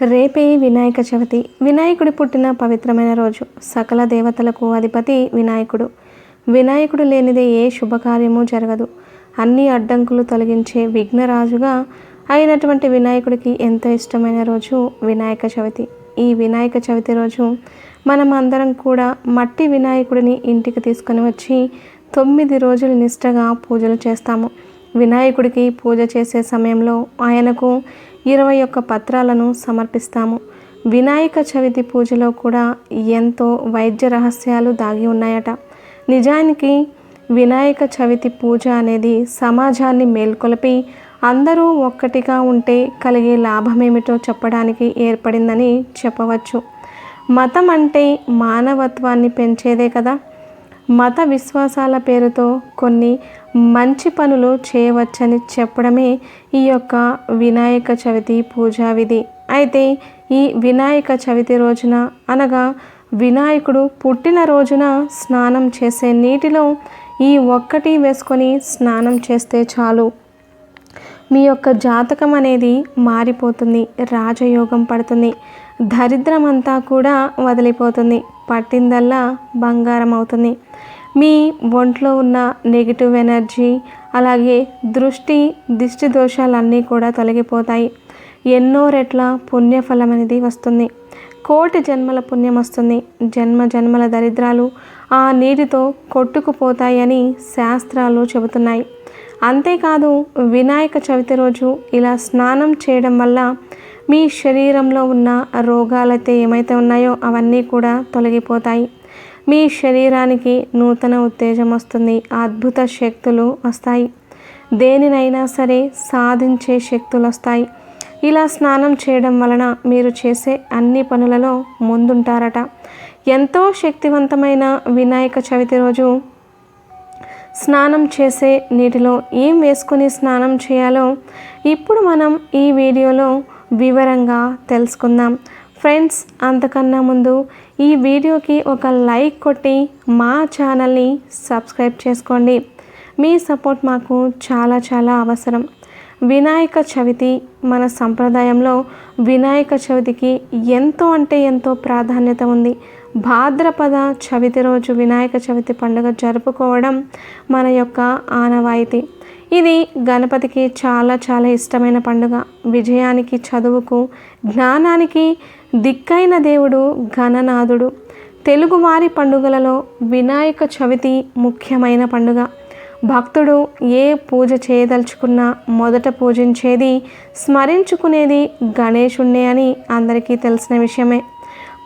రేపే వినాయక చవితి. వినాయకుడి పుట్టిన పవిత్రమైన రోజు. సకల దేవతలకు అధిపతి వినాయకుడు. వినాయకుడు లేనిదే ఏ శుభకార్యము జరగదు. అన్ని అడ్డంకులు తొలగించే విఘ్నరాజుగా అయినటువంటి వినాయకుడికి ఎంతో ఇష్టమైన రోజు వినాయక చవితి. ఈ వినాయక చవితి రోజు మనం అందరం కూడా మట్టి వినాయకుడిని ఇంటికి తీసుకొని వచ్చి తొమ్మిది రోజులు నిష్టగా పూజలు చేస్తాము. వినాయకుడికి పూజ చేసే సమయంలో ఆయనకు ఇరవై ఒక్క పత్రాలను సమర్పిస్తాము. వినాయక చవితి పూజలో కూడా ఎంతో వైద్య రహస్యాలు దాగి ఉన్నాయట. నిజానికి వినాయక చవితి పూజ అనేది సమాజాన్ని మేల్కొలిపి అందరూ ఒక్కటిగా ఉంటే కలిగే లాభమేమిటో చెప్పడానికి ఏర్పడిందని చెప్పవచ్చు. మతం అంటే మానవత్వాన్ని పెంచేదే కదా. మత విశ్వాసాల పేరుతో కొన్ని మంచి పనులు చేయవచ్చని చెప్పడమే ఈ యొక్క వినాయక చవితి పూజా విధి. అయితే ఈ వినాయక చవితి రోజున అనగా వినాయకుడు పుట్టిన రోజున స్నానం చేసే నీటిలో ఈ ఒక్కటి వేసుకొని స్నానం చేస్తే చాలు. మీ యొక్క జాతకం అనేది మారిపోతుంది రాజయోగం పడుతుంది దరిద్రమంతా కూడా వదిలిపోతుంది పట్టిందల్లా బంగారం అవుతుంది. మీ ఒంట్లో ఉన్న నెగిటివ్ ఎనర్జీ అలాగే దృష్టి దిష్టి దోషాలన్నీ కూడా తొలగిపోతాయి. ఎన్నో రెట్ల పుణ్యఫలం అనేది వస్తుంది. కోటి జన్మల పుణ్యం వస్తుంది. జన్మ జన్మల దరిద్రాలు ఆ నీటితో కొట్టుకుపోతాయని శాస్త్రాలు చెబుతున్నాయి. అంతేకాదు వినాయక చవితి రోజు ఇలా స్నానం చేయడం వల్ల మీ శరీరంలో ఉన్న రోగాలైతే ఏమైతే ఉన్నాయో అవన్నీ కూడా తొలగిపోతాయి. మీ శరీరానికి నూతన ఉత్తేజం వస్తుంది. అద్భుత శక్తులు వస్తాయి. దేనినైనా సరే సాధించే శక్తులు వస్తాయి. ఇలా స్నానం చేయడం వలన మీరు చేసే అన్ని పనులలో ముందుంటారట. ఎంతో శక్తివంతమైన వినాయక చవితి రోజు స్నానం చేసే నీటిలో ఏం వేసుకొని స్నానం చేయాలో ఇప్పుడు మనం ఈ వీడియోలో వివరంగా తెలుసుకుందాం. ఫ్రెండ్స్ అంతకన్నా ముందు ఈ వీడియోకి ఒక లైక్ కొట్టి మా ఛానల్ని సబ్స్క్రైబ్ చేసుకోండి. మీ సపోర్ట్ మాకు చాలా చాలా అవసరం. వినాయక చవితి మన సంప్రదాయంలో వినాయక చవితికి ఎంతో అంటే ఎంతో ప్రాధాన్యత ఉంది. భాద్రపద చవితి రోజు వినాయక చవితి పండుగ జరుపుకోవడం మన యొక్క ఆనవాయితీ. ఇది గణపతికి చాలా చాలా ఇష్టమైన పండుగ. విజయానికి చదువుకు జ్ఞానానికి దిక్కైన దేవుడు గణనాథుడు తెలుగువారి పండుగలలో వినాయక చవితి ముఖ్యమైన పండుగ. భక్తుడు ఏ పూజ చేయదలుచుకున్నా మొదట పూజించేది స్మరించుకునేది గణేశుణ్ణే అని అందరికీ తెలిసిన విషయమే.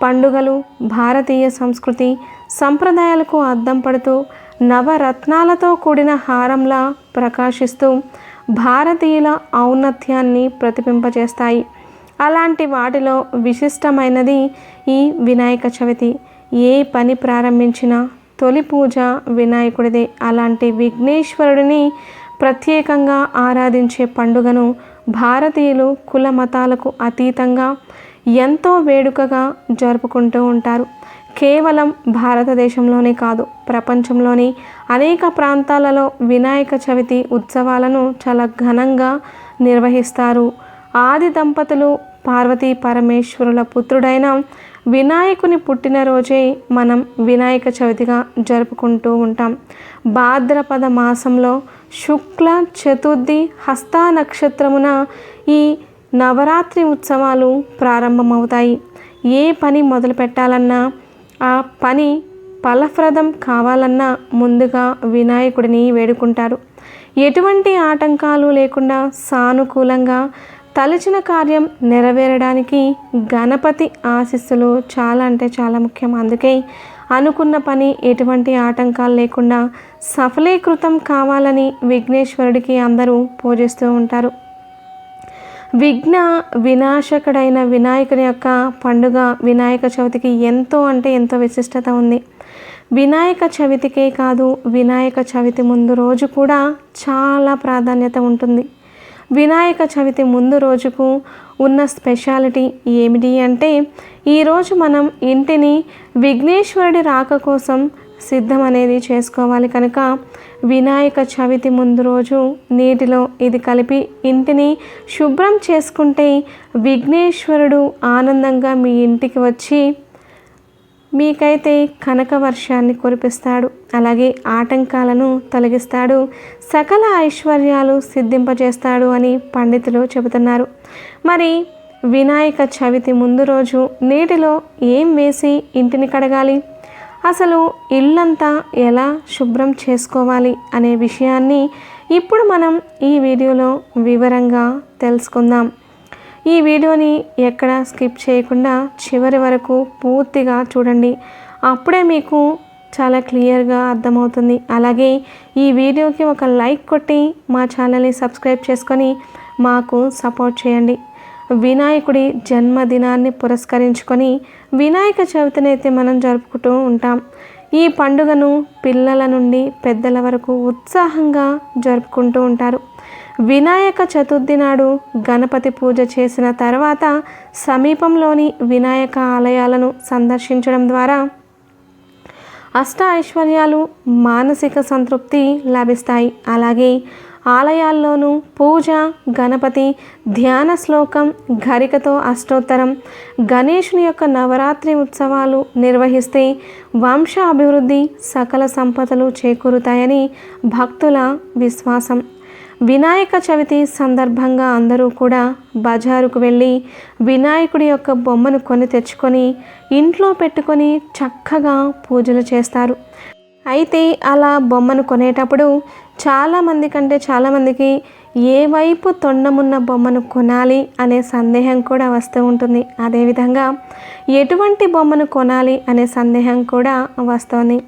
పండుగలు భారతీయ సంస్కృతి సంప్రదాయాలకు అద్దం పడుతూ నవరత్నాలతో కూడిన హారంలా ప్రకాశిస్తూ భారతీయుల ఔన్నత్యాన్ని ప్రతిబింపజేస్తాయి అలాంటి వాటిలో విశిష్టమైనది ఈ వినాయక చవితి. ఏ పని ప్రారంభించినా తొలి పూజ వినాయకుడిదే. అలాంటి విఘ్నేశ్వరుడిని ప్రత్యేకంగా ఆరాధించే పండుగను భారతీయులు కుల మతాలకు అతీతంగా ఎంతో వేడుకగా జరుపుకుంటూ ఉంటారు. కేవలం భారతదేశంలోనే కాదు ప్రపంచంలోని అనేక ప్రాంతాలలో వినాయక చవితి ఉత్సవాలను చాలా ఘనంగా నిర్వహిస్తారు. ఆది దంపతులు పార్వతీ పరమేశ్వరుల పుత్రుడైన వినాయకుని పుట్టినరోజే మనం వినాయక చవితిగా జరుపుకుంటూ ఉంటాం. భాద్రపద మాసంలో శుక్ల చతుర్థి హస్తా నక్షత్రమున ఈ నవరాత్రి ఉత్సవాలు ప్రారంభమవుతాయి. ఏ పని మొదలు పెట్టాలన్నా ఆ పని ఫలప్రదం కావాలన్నా ముందుగా వినాయకుడిని వేడుకుంటారు. ఎటువంటి ఆటంకాలు లేకుండా సానుకూలంగా తలచిన కార్యం నెరవేరడానికి గణపతి ఆశీస్సులు చాలా అంటే చాలా ముఖ్యం. అందుకే అనుకున్న పని ఎటువంటి ఆటంకాలు లేకుండా సఫలీకృతం కావాలని విఘ్నేశ్వరుడికి అందరూ పూజిస్తూ ఉంటారు. విఘ్న వినాశకుడైన వినాయకుని యొక్క పండుగ వినాయక చవితికి ఎంతో అంటే ఎంతో విశిష్టత ఉంది. వినాయక చవితికే కాదు వినాయక చవితి ముందు రోజు కూడా చాలా ప్రాధాన్యత ఉంటుంది. వినాయక చవితి ముందు రోజుకు ఉన్న స్పెషాలిటీ ఏమిటి అంటే ఈరోజు మనం ఇంటిని విఘ్నేశ్వరుడి రాక కోసం సిద్ధం అనేది చేసుకోవాలి కనుక వినాయక చవితి ముందు రోజు నీటిలో ఇది కలిపి ఇంటిని శుభ్రం చేసుకుంటే విఘ్నేశ్వరుడు ఆనందంగా మీ ఇంటికి వచ్చి మీకైతే కనక వర్షాన్ని కురిపిస్తాడు. అలాగే ఆటంకాలను తొలగిస్తాడు. సకల ఐశ్వర్యాలు సిద్ధింపజేస్తాడు అని పండితులు చెబుతున్నారు. మరి వినాయక చవితి ముందు రోజు నీటిలో ఏం వేసి ఇంటిని కడగాలి? అసలు ఇల్లంతా ఎలా శుభ్రం చేసుకోవాలి అనే విషయాన్ని ఇప్పుడు మనం ఈ వీడియోలో వివరంగా తెలుసుకుందాం. ఈ వీడియోని ఎక్కడ స్కిప్ చేయకుండా చివరి వరకు పూర్తిగా చూడండి. అప్పుడే మీకు చాలా క్లియర్గా అర్థమవుతుంది. అలాగే ఈ వీడియోకి ఒక లైక్ కొట్టి మా ఛానల్ని సబ్స్క్రైబ్ చేసుకొని మాకు సపోర్ట్ చేయండి. వినాయకుడి జన్మదినాన్ని పురస్కరించుకొని వినాయక చవితిని అయితే మనం జరుపుకుంటూ ఉంటాం. ఈ పండుగను పిల్లల నుండి పెద్దల వరకు ఉత్సాహంగా జరుపుకుంటూ ఉంటారు. వినాయక చతుర్థి నాడు గణపతి పూజ చేసిన తర్వాత సమీపంలోని వినాయక ఆలయాలను సందర్శించడం ద్వారా అష్ట ఐశ్వర్యాలు మానసిక సంతృప్తి లభిస్తాయి. అలాగే ఆలయాల్లోనూ పూజ గణపతి ధ్యాన శ్లోకం గరికతో అష్టోత్తరం గణేషుని యొక్క నవరాత్రి ఉత్సవాలు నిర్వహిస్తే వంశ అభివృద్ధి సకల సంపదలు చేకూరుతాయని భక్తుల విశ్వాసం. వినాయక చవితి సందర్భంగా అందరూ కూడా బజారుకు వెళ్ళి వినాయకుడి యొక్క బొమ్మను కొని తెచ్చుకొని ఇంట్లో పెట్టుకొని చక్కగా పూజలు చేస్తారు. అయితే అలా బొమ్మను కొనేటప్పుడు చాలామంది కంటే చాలామందికి ఏ వైపు తొండమున్న బొమ్మను కొనాలి అనే సందేహం కూడా వస్తూ ఉంటుంది. అదేవిధంగా ఎటువంటి బొమ్మను కొనాలి అనే సందేహం కూడా వస్తుంది.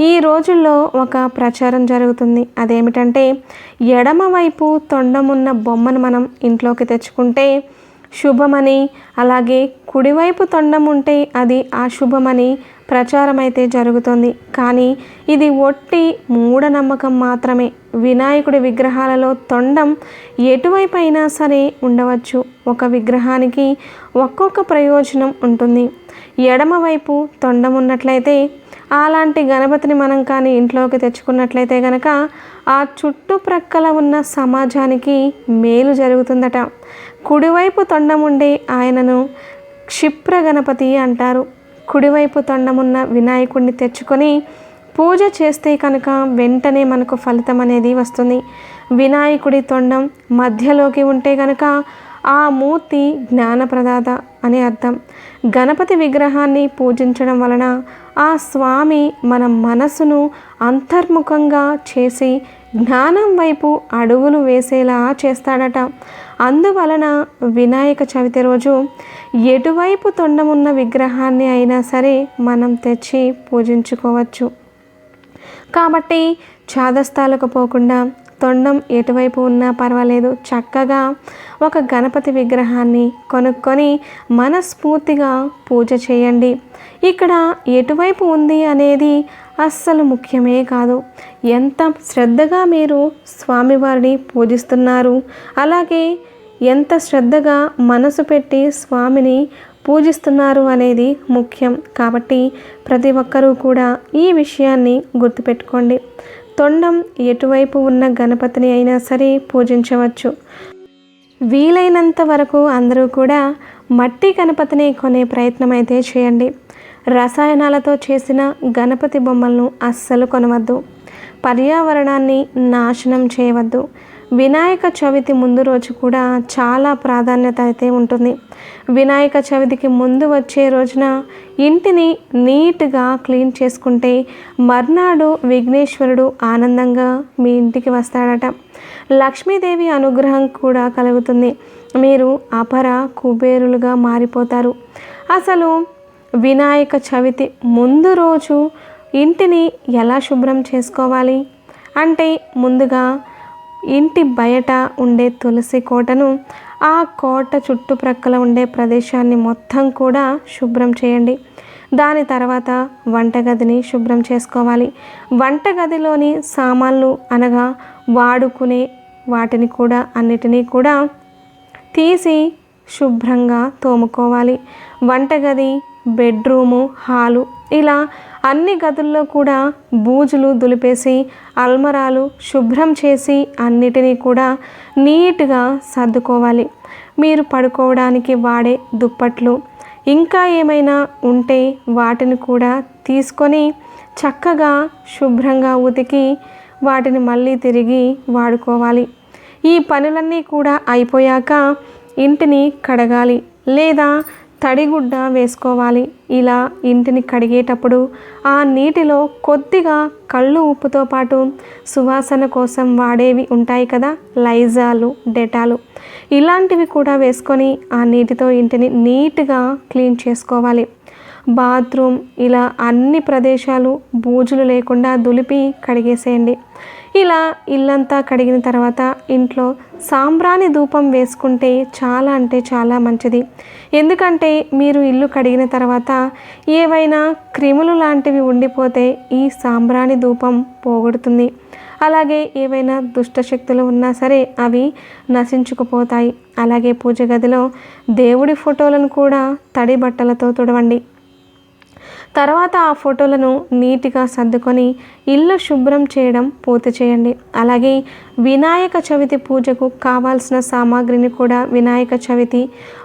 ఈ రోజుల్లో ఒక ప్రచారం జరుగుతుంది. అదేమిటంటే ఎడమవైపు తొండమున్న బొమ్మను మనం ఇంట్లోకి తెచ్చుకుంటే శుభమని అలాగే కుడివైపు తొండం ఉంటే అది అశుభమని ప్రచారం అయితే జరుగుతుంది. కానీ ఇది ఒట్టి మూఢనమ్మకం మాత్రమే. వినాయకుడి విగ్రహాలలో తొండం ఎటువైపు అయినా సరే ఉండవచ్చు. ఒక విగ్రహానికి ఒక్కొక్క ప్రయోజనం ఉంటుంది. ఎడమవైపు తొండం ఉన్నట్లయితే అలాంటి గణపతిని మనం కానీ ఇంట్లోకి తెచ్చుకున్నట్లయితే కనుక ఆ చుట్టుప్రక్కల ఉన్న సమాజానికి మేలు జరుగుతుందట. కుడివైపు తొండం ఆయనను క్షిప్ర గణపతి అంటారు. కుడివైపు తొండమున్న వినాయకుడిని తెచ్చుకొని పూజ చేస్తే కనుక వెంటనే మనకు ఫలితం అనేది వస్తుంది. వినాయకుడి తొండం మధ్యలోకి ఉంటే కనుక ఆ మూర్తి జ్ఞానప్రదాత అని అర్థం. గణపతి విగ్రహాన్ని పూజించడం వలన ఆ స్వామి మన మనసును అంతర్ముఖంగా చేసి జ్ఞానం వైపు అడుగులు వేసేలా చేస్తాడట. అందువలన వినాయక చవితి రోజు ఎటువైపు తొండమున్న విగ్రహాన్ని అయినా సరే మనం తెచ్చి పూజించుకోవచ్చు. కాబట్టి చాదస్తాలకు పోకుండా తొండం ఎటువైపు ఉన్నా పర్వాలేదు. చక్కగా ఒక గణపతి విగ్రహాన్ని కొనుక్కొని మనస్ఫూర్తిగా పూజ చేయండి. ఇక్కడ ఎటువైపు ఉంది అనేది అస్సలు ముఖ్యమే కాదు. ఎంత శ్రద్ధగా మీరు స్వామివారిని పూజిస్తున్నారు అలాగే ఎంత శ్రద్ధగా మనసు పెట్టి స్వామిని పూజిస్తున్నారు అనేది ముఖ్యం. కాబట్టి ప్రతి ఒక్కరూ కూడా ఈ విషయాన్ని గుర్తుపెట్టుకోండి. తొండం ఎటువైపు ఉన్న గణపతిని అయినా సరే పూజించవచ్చు. వీలైనంత వరకు అందరూ కూడా మట్టి గణపతిని కొనే ప్రయత్నం అయితే చేయండి. రసాయనాలతో చేసిన గణపతి బొమ్మలను అస్సలు కొనవద్దు. పర్యావరణాన్ని నాశనం చేయవద్దు. వినాయక చవితి ముందు రోజు కూడా చాలా ప్రాధాన్యత అయితే ఉంటుంది. వినాయక చవితికి ముందు వచ్చే రోజున ఇంటిని నీట్గా క్లీన్ చేసుకుంటే మర్నాడు విఘ్నేశ్వరుడు ఆనందంగా మీ ఇంటికి వస్తాడట. లక్ష్మీదేవి అనుగ్రహం కూడా కలుగుతుంది. మీరు అపర కుబేరులుగా మారిపోతారు. అసలు వినాయక చవితి ముందు రోజు ఇంటిని ఎలా శుభ్రం చేసుకోవాలి? అంటే ముందుగా ఇంటి బయట ఉండే తులసి కోటను ఆ కోట చుట్టుప్రక్కల ఉండే ప్రదేశాన్ని మొత్తం కూడా శుభ్రం చేయండి. దాని తర్వాత వంటగదిని శుభ్రం చేసుకోవాలి. వంటగదిలోని సామాన్లు అనగా వాడుకునే వాటిని కూడా అన్నిటినీ కూడా తీసి శుభ్రంగా తోముకోవాలి. వంటగది బెడ్రూము హాలు ఇలా అన్ని గదుల్లో కూడా బూజులు దులిపేసి అల్మరాలు శుభ్రం చేసి అన్నిటినీ కూడా నీట్గా సర్దుకోవాలి. మీరు పడుకోవడానికి వాడే దుప్పట్లు ఇంకా ఏమైనా ఉంటే వాటిని కూడా తీసుకొని చక్కగా శుభ్రంగా ఉతికి వాటిని మళ్ళీ తిరిగి వాడుకోవాలి. ఈ పనులన్నీ కూడా అయిపోయాక ఇంటిని కడగాలి లేదా తడిగుడ్డ వేసుకోవాలి. ఇలా ఇంటిని కడిగేటప్పుడు ఆ నీటిలో కొద్దిగా కళ్ళు ఉప్పుతో పాటు సువాసన కోసం వాడేవి ఉంటాయి కదా లైజాలు డెటాలు. ఇలాంటివి కూడా వేసుకొని ఆ నీటితో ఇంటిని నీట్గా క్లీన్ చేసుకోవాలి. బాత్రూమ్ ఇలా అన్ని ప్రదేశాలు బూజులు లేకుండా దులిపి కడిగేసేయండి. ఇలా ఇల్లంతా కడిగిన తర్వాత ఇంట్లో సాంబ్రాణి ధూపం వేసుకుంటే చాలా అంటే చాలా మంచిది. ఎందుకంటే మీరు ఇల్లు కడిగిన తర్వాత ఏవైనా క్రిములు లాంటివి ఉండిపోతే ఈ సాంబ్రాణి ధూపం పోగొడుతుంది. అలాగే ఏవైనా దుష్టశక్తులు ఉన్నా సరే అవి నశించుకుపోతాయి. అలాగే పూజ గదిలో దేవుడి ఫోటోలను కూడా తడి బట్టలతో తుడవండి. తర్వాత ఆ ఫోటోలను నీట్గా సర్దుకొని ఇల్లు శుభ్రం చేయడం పూర్తి చేయండి. అలాగే వినాయక చవితి పూజకు కావాల్సిన సామాగ్రిని కూడా వినాయక చవితి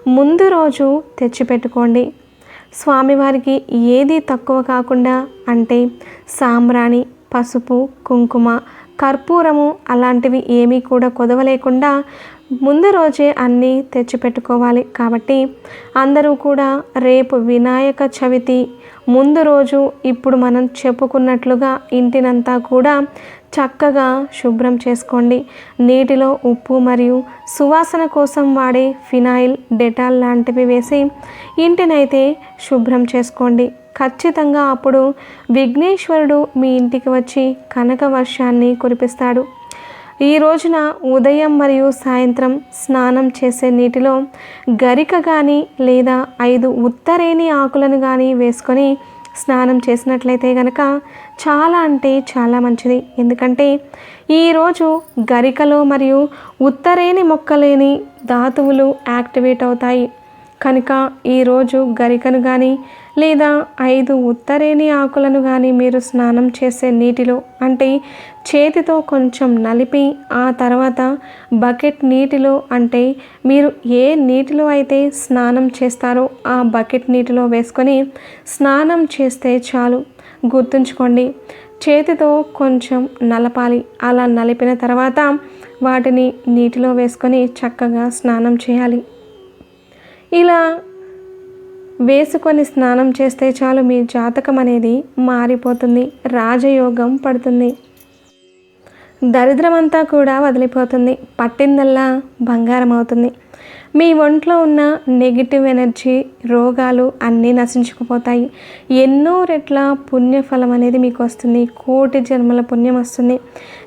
ముందు రోజు తెచ్చిపెట్టుకోండి. స్వామివారికి ఏది తక్కువ కాకుండా అంటే సాంబ్రాణి పసుపు కుంకుమ కర్పూరము అలాంటివి ఏమీ కూడా కొదవలేకుండా ముందు రోజే అన్నీ తెచ్చిపెట్టుకోవాలి. కాబట్టి అందరూ కూడా రేపు వినాయక చవితి ముందు రోజు ఇప్పుడు మనం చెప్పుకున్నట్లుగా ఇంటినంతా కూడా చక్కగా శుభ్రం చేసుకోండి. నీటిలో ఉప్పు మరియు సువాసన కోసం వాడే ఫినాయిల్ డెటాల్ లాంటివి వేసి ఇంటినైతే శుభ్రం చేసుకోండి. ఖచ్చితంగా అప్పుడు విఘ్నేశ్వరుడు మీ ఇంటికి వచ్చి కనక వర్షాన్ని కురిపిస్తాడు. ఈ రోజున ఉదయం మరియు సాయంత్రం స్నానం చేసే నీటిలో గరిక కానీ లేదా ఐదు ఉత్తరేణి ఆకులను కానీ వేసుకొని స్నానం చేసినట్లయితే కనుక చాలా అంటే చాలా మంచిది. ఎందుకంటే ఈరోజు గరికలో మరియు ఉత్తరేణి మొక్కలేని ధాతువులు యాక్టివేట్ అవుతాయి. కనుక ఈరోజు గరికను కానీ లేదా ఐదు ఉత్తరేణి ఆకులను కానీ మీరు స్నానం చేసే నీటిలో అంటే చేతితో కొంచెం నలిపి ఆ తర్వాత బకెట్ నీటిలో అంటే మీరు ఏ నీటిలో అయితే స్నానం చేస్తారో ఆ బకెట్ నీటిలో వేసుకొని స్నానం చేస్తే చాలు. గుర్తుంచుకోండి చేతితో కొంచెం నలపాలి. అలా నలిపిన తర్వాత వాటిని నీటిలో వేసుకొని చక్కగా స్నానం చేయాలి. ఇలా వేసుకొని స్నానం చేస్తే చాలు మీ జాతకం అనేది మారిపోతుంది రాజయోగం పడుతుంది. దరిద్రమంతా కూడా వదిలిపోతుంది పట్టిందల్లా బంగారం అవుతుంది మీ ఒంట్లో ఉన్న నెగిటివ్ ఎనర్జీ రోగాలు అన్నీ నశించుకుపోతాయి. ఎన్నో రెట్ల పుణ్యఫలం అనేది మీకు వస్తుంది. కోటి జన్మల పుణ్యం వస్తుంది.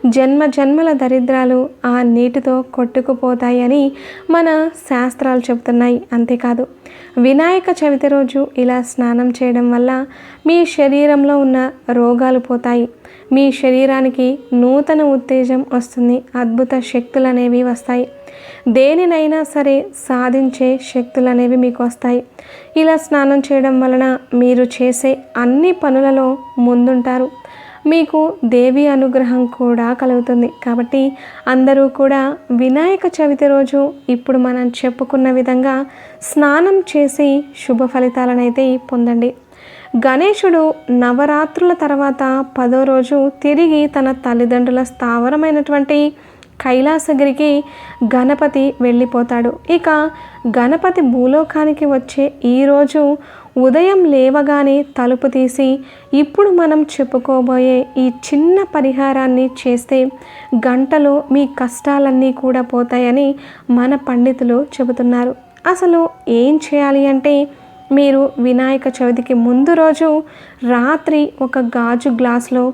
జన్మ జన్మల దరిద్రాలు ఆ నీటితో కొట్టుకుపోతాయి అని మన శాస్త్రాలు చెబుతున్నాయి. అంతేకాదు వినాయక చవితి రోజు ఇలా స్నానం చేయడం వల్ల మీ శరీరంలో ఉన్న రోగాలు పోతాయి. మీ శరీరానికి నూతన ఉత్తేజం వస్తుంది. అద్భుత శక్తులు అనేవి వస్తాయి. దేనినైనా సరే సాధించే శక్తులు అనేవి మీకు వస్తాయి. ఇలా స్నానం చేయడం వలన మీరు చేసే అన్ని పనులలో ముందుంటారు. మీకు దేవి అనుగ్రహం కూడా కలుగుతుంది. కాబట్టి అందరూ కూడా వినాయక చవితి రోజు ఇప్పుడు మనం చెప్పుకున్న విధంగా స్నానం చేసి శుభ ఫలితాలనైతే పొందండి. గణేశుడు నవరాత్రుల తర్వాత పదో రోజు తిరిగి తన తల్లిదండ్రుల స్థావరమైనటువంటి కైలాసగిరికి గణపతి వెళ్ళిపోతాడు. ఇక గణపతి భూలోకానికి వచ్చే ఈరోజు ఉదయం లేవగానే తలుపు తీసి ఇప్పుడు మనం చెప్పుకోబోయే ఈ చిన్న పరిహారాన్ని చేస్తే గంటలో మీ కష్టాలన్నీ కూడా పోతాయని మన పండితులు చెబుతున్నారు. అసలు ఏం చేయాలి అంటే మీరు వినాయక చవితికి ముందు రోజు రాత్రి ఒక గాజు గ్లాసులో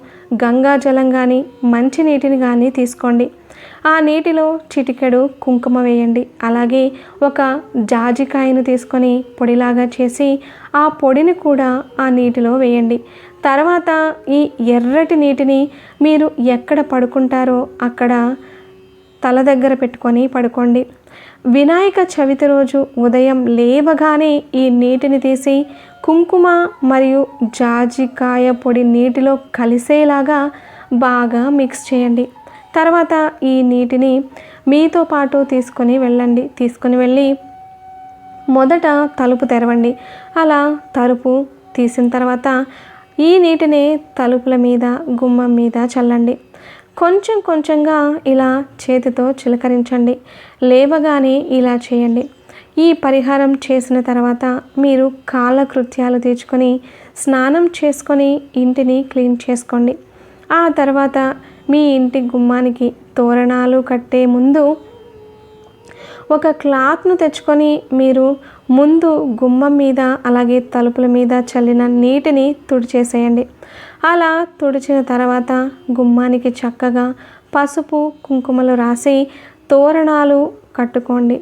గంగా జలం కానీ మంచినీటిని కానీ తీసుకోండి. ఆ నీటిలో చిటికెడు కుంకుమ వేయండి. అలాగే ఒక జాజికాయను తీసుకొని పొడిలాగా చేసి ఆ పొడిని కూడా ఆ నీటిలో వేయండి. తర్వాత ఈ ఎర్రటి నీటిని మీరు ఎక్కడ పడుకుంటారో అక్కడ తల దగ్గర పెట్టుకొని పడుకోండి. వినాయక చవితి రోజు ఉదయం లేవగానే ఈ నీటిని తీసి కుంకుమ మరియు జాజికాయ పొడి నీటిలో కలిసేలాగా బాగా మిక్స్ చేయండి. తర్వాత ఈ నీటిని మీతో పాటు తీసుకొని వెళ్ళండి. తీసుకొని వెళ్ళి మొదట తలుపు తెరవండి. అలా తలుపు తీసిన తర్వాత ఈ నీటిని తలుపుల మీద గుమ్మం మీద చల్లండి. కొంచెం కొంచెంగా ఇలా చేతితో చిలకరించండి. లేవగానే ఇలా చేయండి. ఈ పరిహారం చేసిన తర్వాత మీరు కాలకృత్యాలు తీర్చుకొని స్నానం చేసుకొని ఇంటిని క్లీన్ చేసుకోండి. ఆ తర్వాత మీ ఇంటి గుమ్మానికి తోరణాలు కట్టే ముందు ఒక క్లాత్ను తెచ్చుకొని మీరు ముందు గుమ్మం మీద అలాగే తలుపుల మీద చల్లిన నీటిని తుడిచేసేయండి. అలా తుడిచిన తర్వాత గుమ్మానికి చక్కగా పసుపు కుంకుమలు రాసి తోరణాలు కట్టుకోండి.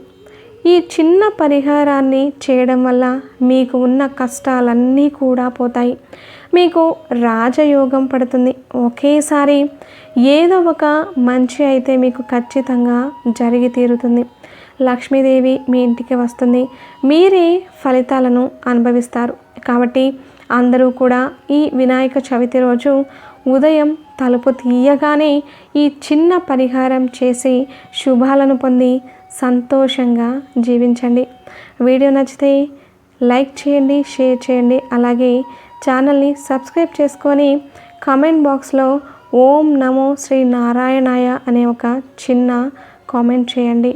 ఈ చిన్న పరిహారాన్ని చేయడం వల్ల మీకు ఉన్న కష్టాలన్నీ కూడా పోతాయి. మీకు రాజయోగం పడుతుంది. ఒకేసారి ఏదో ఒక మంచి అయితే మీకు ఖచ్చితంగా జరిగి తీరుతుంది. లక్ష్మీదేవి మీ ఇంటికి వస్తుంది. మీరే ఫలితాలను అనుభవిస్తారు. కాబట్టి అందరూ కూడా ఈ వినాయక చవితి రోజు ఉదయం తలుపు తీయగానే ఈ చిన్న పరిహారం చేసి శుభాలను పొంది సంతోషంగా జీవించండి. వీడియో నచ్చితే లైక్ చేయండి షేర్ చేయండి. అలాగే ఛానల్ని సబ్స్క్రైబ్ చేసుకొని కామెంట్ బాక్స్లో ఓం నమో శ్రీ నారాయణాయ అనే ఒక చిన్న కామెంట్ చేయండి.